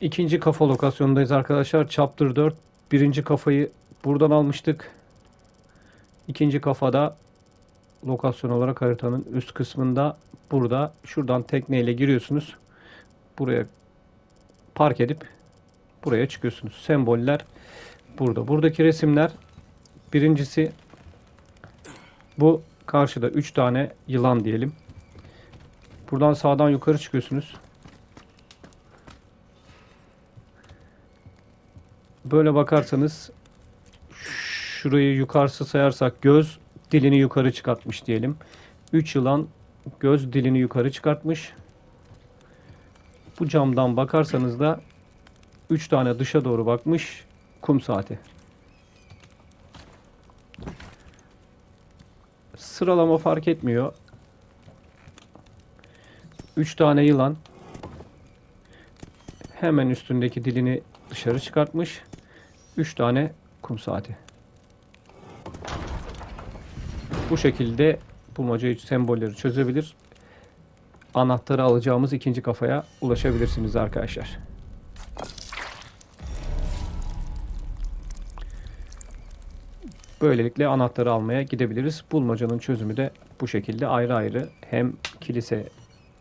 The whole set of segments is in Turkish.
ikinci kafa lokasyondayız arkadaşlar. Chapter 4. Birinci kafayı buradan almıştık. İkinci kafada lokasyon olarak haritanın üst kısmında burada şuradan tekneyle giriyorsunuz. Buraya park edip buraya çıkıyorsunuz. Semboller burada. Buradaki resimler birincisi bu karşıda 3 tane yılan diyelim. Buradan sağdan yukarı çıkıyorsunuz. Böyle bakarsanız şurayı yukarısı sayarsak göz dilini yukarı çıkartmış diyelim. 3 yılan göz dilini yukarı çıkartmış. Bu camdan bakarsanız da 3 tane dışa doğru bakmış kum saati. Sıralama fark etmiyor. 3 tane yılan hemen üstündeki dilini dışarı çıkartmış. 3 tane kum saati. Bu şekilde bulmacayı sembolleri çözebilir. Anahtarı alacağımız ikinci kafaya ulaşabilirsiniz arkadaşlar. Böylelikle anahtarı almaya gidebiliriz. Bulmacanın çözümü de bu şekilde ayrı ayrı hem kilise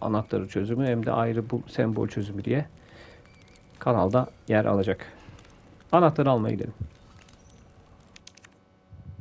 anahtarı çözümü hem de ayrı bu sembol çözümü diye kanalda yer alacak. Anahtarı almaya gidelim.